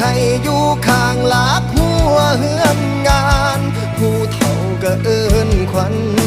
ให้อยู่ข้างลาบหัวเฮือนงาน ผู้เฒ่าก็เอื้นควัน